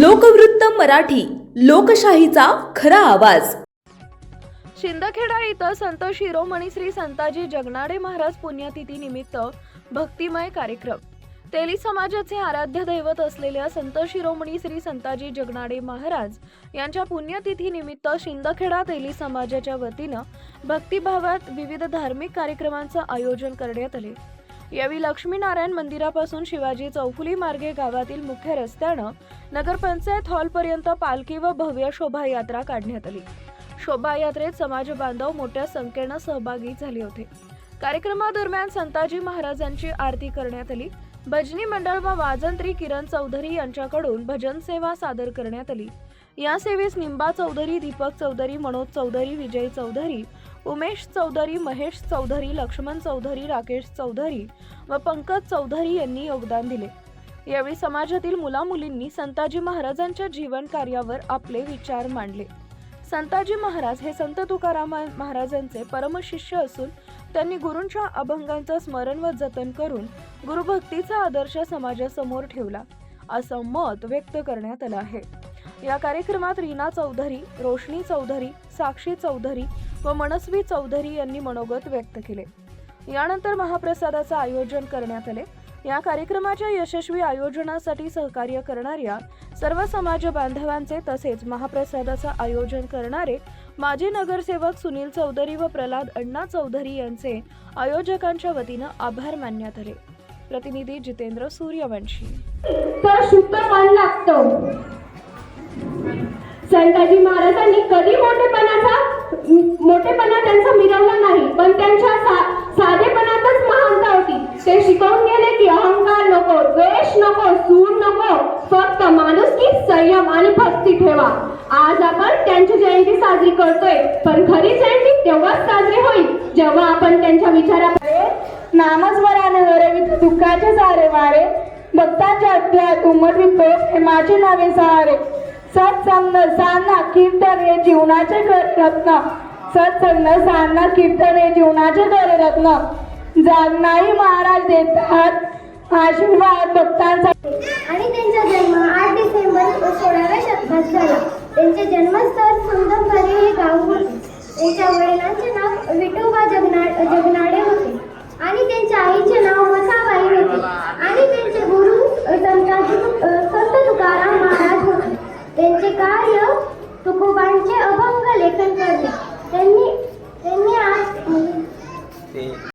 लोकवृत्त मराठी लोकशाहीचा खरा आवाज. शिंदखेडा इथं संत शिरोमणी श्री संताजी जगनाडे महाराज पुण्यतिथी निमित्त भक्तिमय कार्यक्रम. तेली समाजाचे आराध्य दैवत असलेल्या संत शिरोमणी श्री संताजी जगनाडे महाराज यांच्या पुण्यतिथी निमित्त शिंदखेडा तेली समाजाच्या वतीनं भक्तिभावात विविध धार्मिक कार्यक्रमांचं आयोजन करण्यात आले. यावेळी लक्ष्मीनारायण मंदिरापासून शिवाजी चौफुली मार्गे गावातील मुख्य रस्त्यानं नगरपंचायत हॉलपर्यंत पालखी व भव्य शोभायात्रा काढण्यात आली. शोभायात्रेत समाज बांधव मोठ्या संख्येनं सहभागी झाले होते. कार्यक्रमादरम्यान संताजी महाराजांची आरती करण्यात आली. भजनी मंडळ व वाजंत्री किरण चौधरी यांच्याकडून भजन सेवा सादर करण्यात आली. या सेवेस निंबा चौधरी दीपक चौधरी मनोज चौधरी विजय चौधरी उमेश चौधरी महेश चौधरी लक्ष्मण चौधरी राकेश चौधरी व पंकज चौधरी यांनी योगदान दिले. यावेळी समाजातील मुलामुलींनी संताजी महाराजांच्या जीवन कार्यावर आपले विचार मांडले. संताजी महाराज हे संत तुकाराम महाराजांचे परमशिष्य असून त्यांनी गुरूंच्या अभंगांचं स्मरण व जतन करून गुरुभक्तीचा आदर्श समाजासमोर ठेवला असं मत व्यक्त करण्यात आलं आहे. या कार्यक्रमात रीना चौधरी रोशनी चौधरी साक्षी चौधरी व मनस्वी चौधरी यांनी मनोगत व्यक्त केले. यानंतर महाप्रसादाचं आयोजन करण्यात आले. या कार्यक्रमाच्या यशस्वी आयोजनासाठी सहकार्य करणाऱ्या सर्व समाज बांधवांचे तसेच महाप्रसादाचं आयोजन करणारे माजी नगरसेवक सुनील चौधरी व प्रल्हाद अण्णा चौधरी यांचे आयोजकांच्या वतीनं आभार मानण्यात आले. प्रतिनिधी जितेंद्र सूर्यवंशी. तर शुद्ध मन लागतं. संताजी महाराजांनी कधी मोठेपणाचा मोठेपणा त्यांचा मिरवला नाही पण त्यांच्या सा- साधेपणातच महानता होती. ते शिकवून गेले की अहंकार नको द्वेष नको सूर नको फक्त माणुसकी संयम आणि भक्ती ठेवा. आज आपण त्यांची जयंती साजरी करतोय पण खरी जयंती तेव्हाच साजरी होईल जेव्हा आपण त्यांच्या विचाराकडे नामस्मराने हरवित दुःखाचे सारे वारे भक्ताच्या अध्यात उमटवितो माझे नावे सारे. सत्संग साधना कीर्तन हे जीवनाचे रत्न. सत्संग साधना कीर्तन हे जीवनाचे खरे रत्न. जागनाही महाराज देतात आशीर्वाद भक्तांचा आणि त्यांचा जन्म आठ डिसेंबर सोळाव्या शतकात झाला. त्यांचे जन्मस्थळ संगमवाडी हे गाव होते. त्यांच्या वडिलांचे नाव विठोबा जगना जगना तुकोबांचे अभंग लेखन करले त्यांनी त्यांनी आज